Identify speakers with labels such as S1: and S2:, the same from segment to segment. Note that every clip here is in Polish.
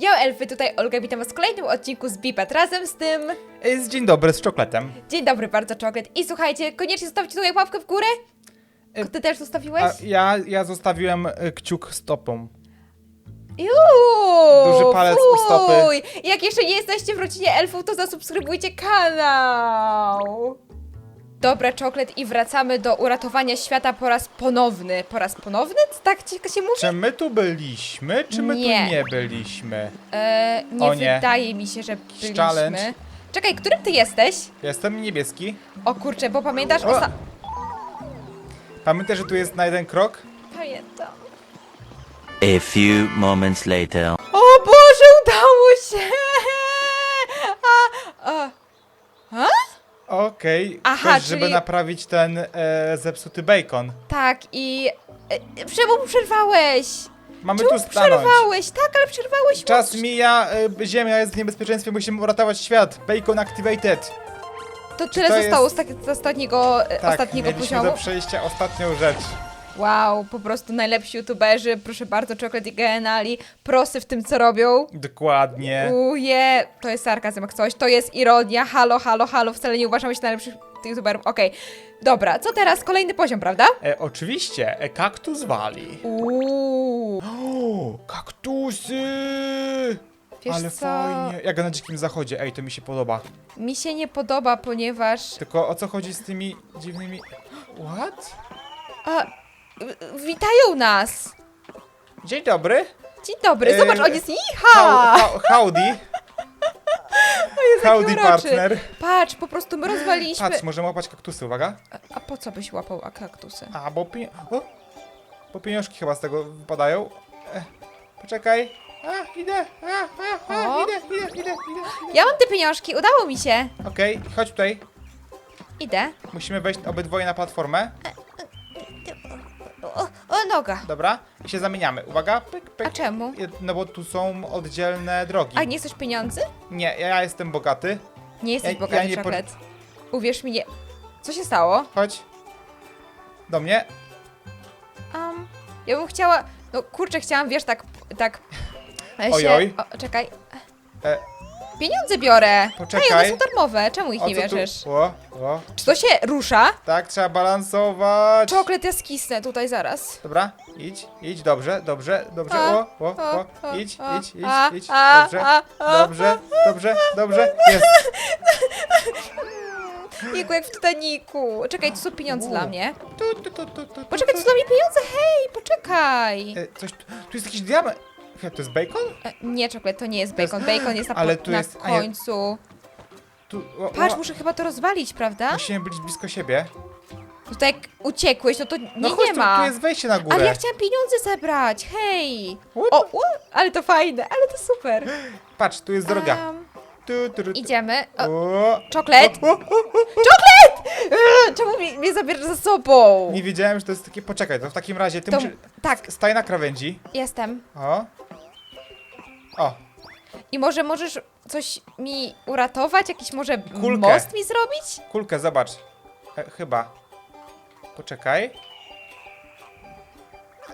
S1: Yo elfy, tutaj Olga, witam was w kolejnym odcinku z Bipet razem z tym...
S2: Jest dzień dobry z czokolatem.
S1: Dzień dobry bardzo, czoklet. I słuchajcie, koniecznie zostawcie tutaj łapkę w górę.
S2: Y,
S1: Ty też zostawiłeś?
S2: A ja, ja zostawiłem e, kciuk stopą.
S1: Juuu,
S2: Duży palec u stopy.
S1: Jak jeszcze nie jesteście w rodzinie elfów, to zasubskrybujcie kanał. Dobra, czoklet, i wracamy do uratowania świata po raz ponowny. Po raz ponowny? Tak ci- się mówi?
S2: Czy my tu byliśmy, czy my
S1: Nie.
S2: tu nie byliśmy?
S1: E, nie
S2: O nie.
S1: wydaje mi się, że byliśmy.
S2: Challenge.
S1: Czekaj, którym ty jesteś?
S2: Jestem niebieski.
S1: O kurczę, bo pamiętasz
S2: O.
S1: osta...
S2: Pamiętaj, że tu jest na jeden krok?
S1: Pamiętam.
S3: A few moments later.
S1: O Boże, udało się! A, a, a?
S2: Okej,
S1: Aha,
S2: żeby
S1: czyli-
S2: naprawić ten e, zepsuty bacon.
S1: Tak, i... E, czemu przerwałeś?
S2: Mamy
S1: Czemu
S2: tu stanąć.
S1: przerwałeś? Tak, ale przerwałeś.
S2: Czas mija, e, ziemia jest w niebezpieczeństwie, musimy uratować świat. Bacon activated.
S1: To tyle
S2: to
S1: zostało z, tak, z ostatniego, e,
S2: Tak,
S1: ostatniego
S2: mieliśmy
S1: poziomu.
S2: do przejścia ostatnią rzecz.
S1: Wow, po prostu najlepsi youtuberzy, proszę bardzo, Chocolate i Genali, prosy w tym, co robią.
S2: Dokładnie.
S1: Uje, to jest sarkazm jak coś, to jest ironia, halo, halo, halo, wcale nie uważamy się najlepszych youtuberów, okej. Dobra, co teraz? Kolejny poziom, prawda?
S2: E, oczywiście, e, kaktus wali.
S1: Uuu,
S2: O, kaktusy!
S1: wiesz
S2: Ale
S1: co,
S2: fajnie. Jak na dzikim zachodzie, ej, to mi się podoba.
S1: mi się nie podoba, ponieważ...
S2: Tylko o co chodzi z tymi dziwnymi... What?
S1: A, w- witają nas!
S2: Dzień dobry.
S1: Dzień dobry,
S2: E,
S1: zobacz, on jest
S2: How,
S1: iha!
S2: how, howdy. Howdy
S1: uroczy.
S2: partner.
S1: Patrz, po prostu my rozwaliliśmy...
S2: Patrz, możemy łapać kaktusy, uwaga.
S1: A po co byś łapał kaktusy?
S2: A, bo, pie... o, bo pieniążki chyba z tego wypadają. E, poczekaj. A, idę. A, a, a,
S1: O.
S2: idę, idę, idę, idę.
S1: Ja mam te pieniążki, udało mi się.
S2: Okej, chodź tutaj.
S1: Idę.
S2: Musimy wejść obydwoje na platformę.
S1: O, o noga.
S2: Dobra, i się zamieniamy. Uwaga, pyk, pyk.
S1: A czemu?
S2: No bo tu są oddzielne drogi.
S1: A nie chcesz pieniędzy?
S2: Nie, ja jestem bogaty.
S1: Nie jesteś
S2: Ja-
S1: bogaty,
S2: ja nie po-
S1: czoklet. Uwierz mi, nie. Co się stało?
S2: Chodź. Do mnie.
S1: Um, ja bym chciała. No kurczę, chciałam, wiesz, tak. tak e,
S2: Oj,
S1: się. O, czekaj.
S2: E,
S1: Pieniądze biorę.
S2: Poczekaj.
S1: Ej, one są darmowe. Czemu ich
S2: o
S1: nie
S2: co tu?
S1: bierzesz?
S2: O, o.
S1: Czy to się rusza?
S2: Tak, trzeba balansować.
S1: Czoklet, ja skisnę tutaj zaraz.
S2: Dobra, idź, idź, dobrze, dobrze, dobrze,
S1: A,
S2: o, o, o,
S1: a,
S2: idź, idź, idź,
S1: a,
S2: idź,
S1: a,
S2: dobrze,
S1: a, a,
S2: dobrze, dobrze, dobrze, jest.
S1: Jego jak w Titaniku. Czekaj, tu są pieniądze
S2: U.
S1: dla mnie.
S2: Tu, tu, tu, tu, tu,
S1: Poczekaj, tu
S2: tu.
S1: są dla mnie pieniądze. Hej, poczekaj.
S2: E, Coś, tu tu jest jakiś diament. Chwila, To jest bacon?
S1: E, Nie, czoklet, to nie jest bacon. Bacon jest na,
S2: Ale
S1: po-
S2: tu
S1: na
S2: jest- a nie-
S1: końcu.
S2: Tu, o,
S1: Patrz,
S2: o,
S1: muszę chyba to rozwalić, prawda?
S2: Musimy być blisko siebie.
S1: Tutaj jak uciekłeś, no to nie,
S2: No chodź,
S1: nie
S2: tu,
S1: ma.
S2: tu jest wejście na górę.
S1: Ale ja chciałam pieniądze zebrać, hej!
S2: What
S1: O, o, ale to fajne, ale to super.
S2: Patrz, tu jest droga. Tu, tu, tu, tu.
S1: idziemy. O,
S2: O,
S1: czoklet!
S2: o, o, o.
S1: Eee, Czemu mnie, mnie zabierasz za sobą?
S2: Nie wiedziałem, że to jest takie. Poczekaj, to w takim razie ty
S1: To,
S2: musisz.
S1: tak,
S2: Staj na krawędzi.
S1: jestem.
S2: O. O,
S1: I może możesz coś mi uratować? Jakiś może
S2: Kulkę.
S1: most mi zrobić?
S2: kulkę, zobacz. E, chyba. Poczekaj.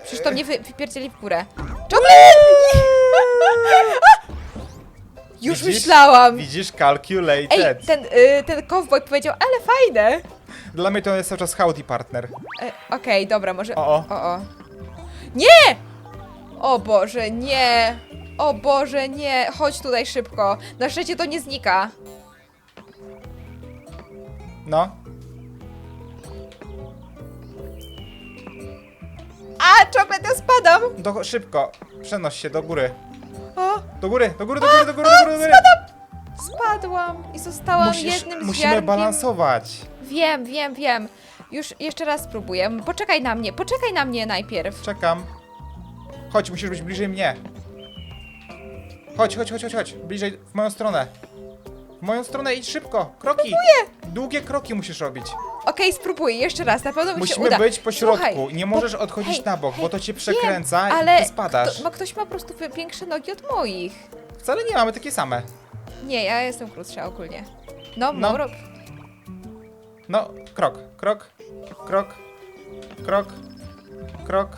S1: Przecież to mnie wy, wypierdzieli w górę. Już
S2: Widzisz?
S1: myślałam.
S2: Widzisz,
S1: Ej,
S2: calculated.
S1: ten, y, ten cowboy powiedział, ale fajne.
S2: Dla mnie to jest cały czas howdy partner.
S1: E, Okej, dobra, może.
S2: O. o,
S1: o. Nie! O Boże, nie! O Boże, nie! Chodź tutaj szybko. Na szczęście to nie znika.
S2: No.
S1: A, czoklet, ja spadam!
S2: Do, szybko. Przenoś się do góry.
S1: O,
S2: Do góry, do góry, do góry, do góry, do góry. Do góry.
S1: spadłam i zostałam
S2: Musisz,
S1: jednym
S2: musimy
S1: ziarnkiem.
S2: balansować.
S1: Wiem, wiem, wiem. Już jeszcze raz spróbuję. Poczekaj na mnie, poczekaj na mnie najpierw.
S2: Czekam. Chodź, musisz być bliżej mnie. Chodź, chodź, chodź, chodź, chodź. Bliżej, w moją stronę. W moją stronę idź szybko. Kroki. Długie kroki musisz robić.
S1: Okej, spróbuję jeszcze raz, na pewno mi się
S2: Musimy
S1: uda.
S2: być po środku.
S1: Słuchaj,
S2: nie
S1: bo-
S2: możesz odchodzić
S1: hej,
S2: na bok,
S1: hej,
S2: bo to cię
S1: wiem,
S2: przekręca
S1: ale
S2: i ty spadasz.
S1: Kto, no ktoś ma po prostu większe nogi od moich.
S2: Wcale nie mamy takie same.
S1: Nie, ja jestem krótsza ogólnie. No,
S2: No.
S1: no.
S2: No, krok, krok, krok, krok, krok,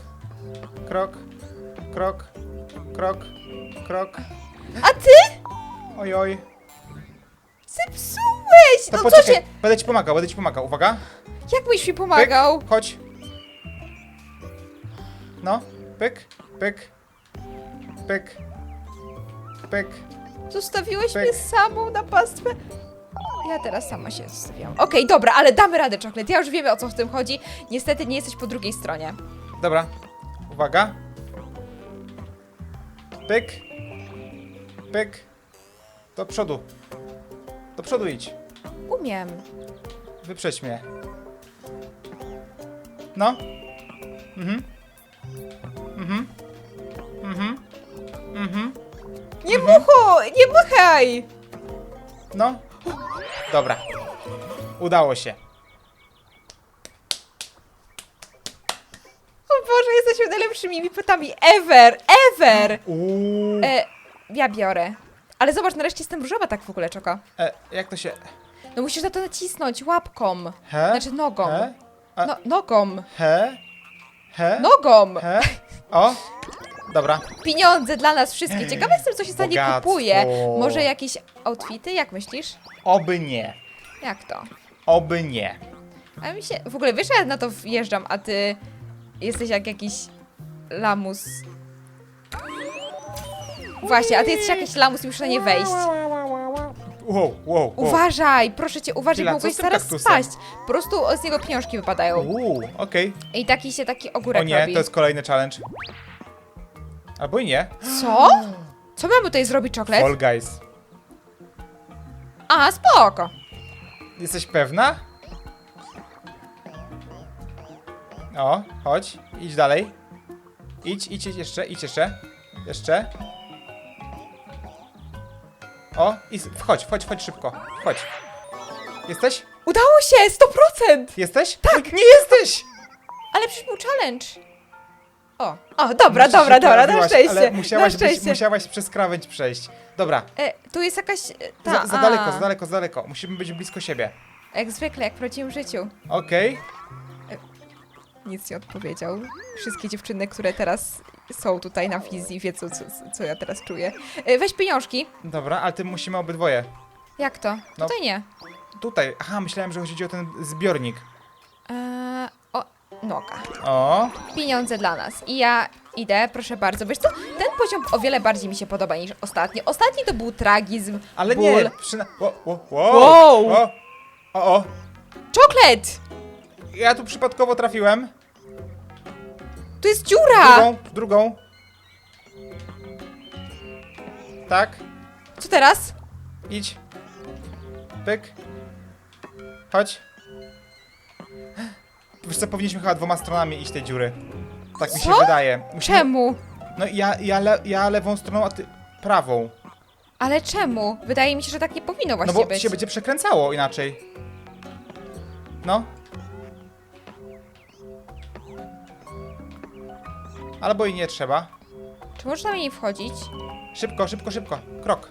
S2: krok, krok, krok, krok.
S1: A ty?
S2: Oj, oj.
S1: Zepsułeś!
S2: To
S1: No co
S2: poczekaj,
S1: się...
S2: będę ci pomagał, będę ci pomagał. Uwaga.
S1: Jak byś mi
S2: Pyk,
S1: pomagał?
S2: chodź. No, pyk, pyk, pyk, pyk.
S1: Zostawiłeś
S2: Pyk.
S1: mnie samą na pastwę. Ja teraz sama się zostawiłam. Okej, dobra, ale damy radę, czoklet. Ja już wiemy o co w tym chodzi. Niestety nie jesteś po drugiej stronie.
S2: Dobra, uwaga. Pyk, pyk. Do przodu. Do przodu idź.
S1: Umiem.
S2: Wyprzedź mnie. No. Mhm. Mhm. Mhm. Mhm.
S1: Nie mucho! Nie muchaj!
S2: No. Dobra. Udało się.
S1: O Boże, jesteśmy najlepszymi mipotami ever! Ever!
S2: Uuu.
S1: E, ja biorę. Ale zobacz, nareszcie jestem różowa tak w ogóle, Czoko.
S2: E, jak to się...
S1: No musisz na to nacisnąć łapką.
S2: He?
S1: Znaczy nogą.
S2: He? A-
S1: No, nogą.
S2: He? He?
S1: Nogą!
S2: He? O. Dobra.
S1: Pieniądze dla nas wszystkich. Ciekawe jestem, co się za nie
S2: Bogactwo.
S1: kupuje. Może jakieś outfity? Jak myślisz?
S2: Oby nie.
S1: Jak to?
S2: Oby nie.
S1: A mi się... W ogóle wiesz, ja na to wjeżdżam, a ty jesteś jak jakiś lamus. Właśnie, a ty jesteś jakiś lamus i musisz na nie wejść.
S2: Wow, wow, wow.
S1: Uważaj, proszę cię, uważaj,
S2: Chwila,
S1: bo
S2: co
S1: mogłeś
S2: z tym
S1: zaraz
S2: kaktusem?
S1: spaść. Po prostu z niego pieniążki wypadają.
S2: Uuu, okej.
S1: I taki się taki ogórek
S2: O nie,
S1: robi.
S2: to jest kolejny challenge. Albo i nie.
S1: Co? Co mamy tutaj zrobić, czoklet?
S2: Fall Guys.
S1: A, spoko.
S2: Jesteś pewna? O, chodź, idź dalej. Idź, idź, idź jeszcze, idź jeszcze. Jeszcze. O, i s- wchodź, wchodź, wchodź szybko. Wchodź. Jesteś?
S1: Udało się, 100%!
S2: Jesteś? Tak! Nie jesteś!
S1: Ale przecież był challenge. O, o, dobra, dobra,
S2: się
S1: dobra, na
S2: pojawiłaś,
S1: szczęście.
S2: Ale musiałaś,
S1: na
S2: być,
S1: szczęście.
S2: musiałaś przez krawędź przejść. Dobra,
S1: E, tu jest jakaś... e, Ta,
S2: za, za
S1: a,
S2: daleko, za daleko, za daleko. Musimy być blisko siebie.
S1: Jak zwykle, jak w prawdziwym życiu.
S2: Okej.
S1: Nic nie odpowiedział. Wszystkie dziewczyny, które teraz są tutaj na wizji, wiedzą, co, co ja teraz czuję. E, weź pieniążki.
S2: Dobra, ale tym musimy obydwoje.
S1: Jak to?
S2: No.
S1: Tutaj nie.
S2: Tutaj. Aha, myślałem, że chodzi o ten zbiornik.
S1: E, o, noga.
S2: O,
S1: Pieniądze dla nas. I ja idę, proszę bardzo. Wiesz co? Ten poziom o wiele bardziej mi się podoba niż ostatni. Ostatni to był tragizm,
S2: ale
S1: ból.
S2: nie. Przyna- wo, wo, wow.
S1: Wow.
S2: O, o, o.
S1: Czoklet!
S2: Ja tu przypadkowo trafiłem.
S1: Tu jest dziura!
S2: Drugą, drugą. Tak,
S1: Co teraz?
S2: idź. Pyk. Chodź. Wiesz co, powinniśmy chyba dwoma stronami iść tej dziury. Tak mi się
S1: Co?
S2: wydaje. Musimy-
S1: Czemu?
S2: No ja, ja, le, ja lewą stroną, a ty prawą.
S1: Ale czemu? Wydaje mi się, że tak nie powinno
S2: No
S1: właściwie
S2: bo
S1: być.
S2: się będzie przekręcało inaczej. No. Albo i nie trzeba.
S1: Czy można mi nie wchodzić?
S2: Szybko, szybko, szybko. Krok.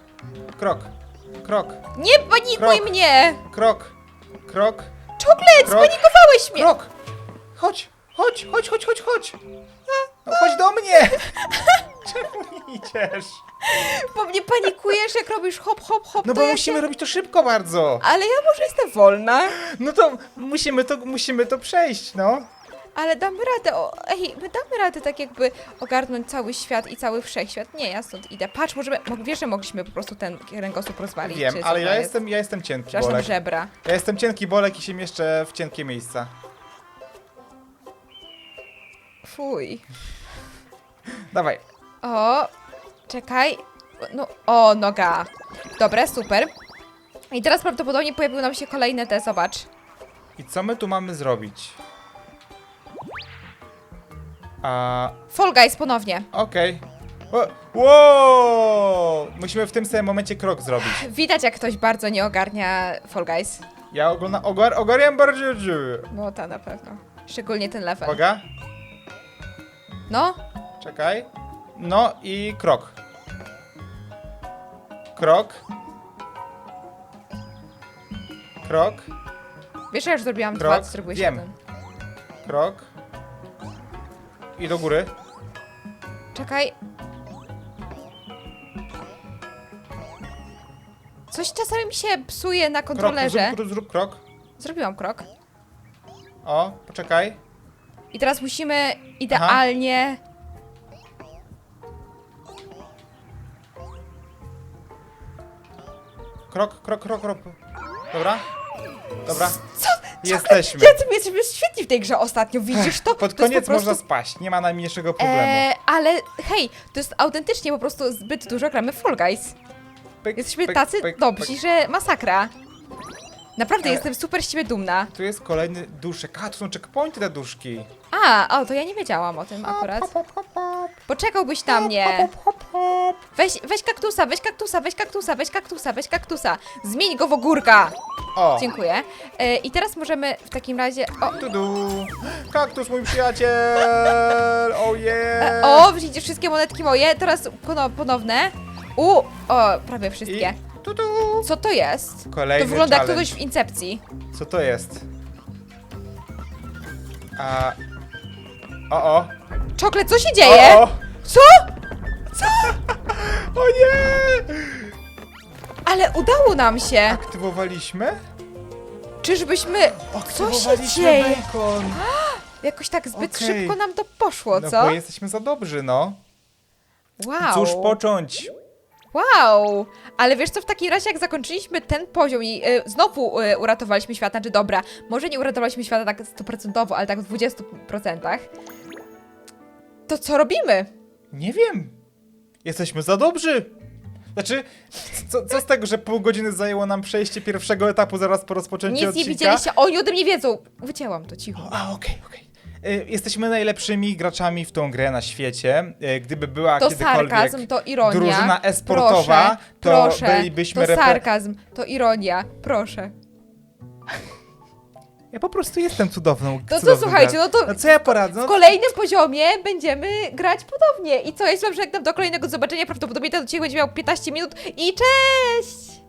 S2: Krok. Krok.
S1: Nie panikuj
S2: Krok.
S1: mnie!
S2: Krok. Krok.
S1: Czoklet,
S2: Krok.
S1: spanikowałeś mnie!
S2: Krok. Chodź. Chodź, chodź, chodź, chodź, chodź. No, chodź do mnie. Czemu nie idziesz?
S1: Bo mnie panikujesz, jak robisz hop, hop, hop.
S2: No
S1: to
S2: bo
S1: ja
S2: musimy
S1: się...
S2: robić to szybko bardzo.
S1: Ale ja może jestem wolna.
S2: No to musimy to, musimy to przejść, no.
S1: Ale damy radę, o, ej, my damy radę tak jakby ogarnąć cały świat i cały wszechświat. Nie, ja stąd idę. Patrz, może, mo- wiesz, że mogliśmy po prostu ten kręgosłup rozwalić.
S2: Wiem,
S1: czy co
S2: ale
S1: to
S2: ja
S1: jest?
S2: jestem, ja jestem cienki
S1: Przepraszam,
S2: bolek.
S1: żebra.
S2: Ja jestem cienki bolek i się mieszczę w cienkie miejsca.
S1: Fuj.
S2: Dawaj.
S1: O, czekaj. No, o, noga. Dobra, super. I teraz prawdopodobnie pojawiły nam się kolejne te, zobacz.
S2: I co my tu mamy zrobić? A,
S1: Fall Guys ponownie.
S2: okej. O, Wow! Musimy w tym samym momencie krok zrobić.
S1: Widać, jak ktoś bardzo nie ogarnia Fall Guys.
S2: Ja oglądam, ogar, ogarniam bardziej.
S1: No, ta na pewno. Szczególnie ten level.
S2: Uwaga,
S1: No,
S2: czekaj. No i krok. Krok. Krok.
S1: wiesz, że już zrobiłam
S2: Krok,
S1: dwa, ty zrobiłeś
S2: wiem.
S1: jeden.
S2: Krok. I do góry.
S1: Czekaj. Coś czasami mi się psuje na
S2: Krok,
S1: kontrolerze.
S2: zrób, zrób krok.
S1: Zrobiłam krok.
S2: O, poczekaj.
S1: I teraz musimy idealnie...
S2: Krok, krok, krok, krok. Dobra? Dobra. Jesteśmy.
S1: Jesteśmy świetni w tej grze ostatnio, widzisz to?
S2: Pod
S1: to jest
S2: koniec
S1: po prostu...
S2: można spaść, nie ma najmniejszego problemu.
S1: E, ale hej, to jest autentycznie po prostu zbyt dużo gramy w Fall Guys.
S2: Pyk,
S1: Jesteśmy
S2: pyk,
S1: tacy
S2: pyk,
S1: dobrzy,
S2: pyk.
S1: że masakra. Naprawdę
S2: E.
S1: jestem super z siebie dumna.
S2: Tu jest kolejny duszek. A, tu są checkpointy te duszki.
S1: A, o, to ja nie wiedziałam o tym akurat.
S2: Hop, hop, hop, hop.
S1: Poczekałbyś na mnie.
S2: Hop, hop, hop, hop.
S1: Weź, weź kaktusa, weź kaktusa, weź kaktusa, weź kaktusa, weź kaktusa. Zmień go w ogórka.
S2: O,
S1: Dziękuję. E, I teraz możemy w takim razie... O,
S2: tudu. Kaktus, mój przyjaciel. Oh
S1: e, o widzicie wszystkie monetki moje, teraz pono- ponowne. U, o, prawie wszystkie.
S2: I tudu.
S1: Co to jest?
S2: Kolejny
S1: To wygląda jak
S2: challenge.
S1: kogoś w Incepcji.
S2: Co to jest? A... O, o.
S1: Czoklet, co się dzieje?
S2: O, o.
S1: Co?
S2: o nie!
S1: Ale udało nam się.
S2: Aktywowaliśmy?
S1: Czyżbyśmy... Co się
S2: Aktywowaliśmy
S1: dzieje?
S2: bacon.
S1: Jakoś tak zbyt
S2: Okej.
S1: szybko nam to poszło,
S2: No
S1: co?
S2: bo jesteśmy za dobrzy, no.
S1: Wow.
S2: Cóż począć?
S1: Wow! Ale wiesz co, w takim razie jak zakończyliśmy ten poziom i y, znowu y, uratowaliśmy świata, czy dobra, może nie uratowaliśmy świata tak stuprocentowo, ale tak w 20%, to co robimy?
S2: Nie wiem. Jesteśmy za dobrzy. Znaczy, co, co z tego, że pół godziny zajęło nam przejście pierwszego etapu zaraz po rozpoczęciu
S1: Nic
S2: odcinka?
S1: nie widzieliście, oni ode mnie wiedzą. Wycięłam to cicho.
S2: A, okej, okej. Y, Jesteśmy najlepszymi graczami w tą grę na świecie. Y, Gdyby była
S1: To
S2: kiedykolwiek
S1: sarkazm, to ironia.
S2: drużyna e-sportowa,
S1: proszę,
S2: to
S1: proszę,
S2: bylibyśmy
S1: To sarkazm, to ironia, proszę.
S2: Ja po prostu jestem cudowną.
S1: To co,
S2: cudowną
S1: słuchajcie, no to
S2: No co ja poradzę?
S1: w
S2: No,
S1: kolejnym poziomie będziemy grać podobnie. I co, ja się żegnam do kolejnego zobaczenia. Prawdopodobnie ten odcinek będzie miał 15 minut i cześć!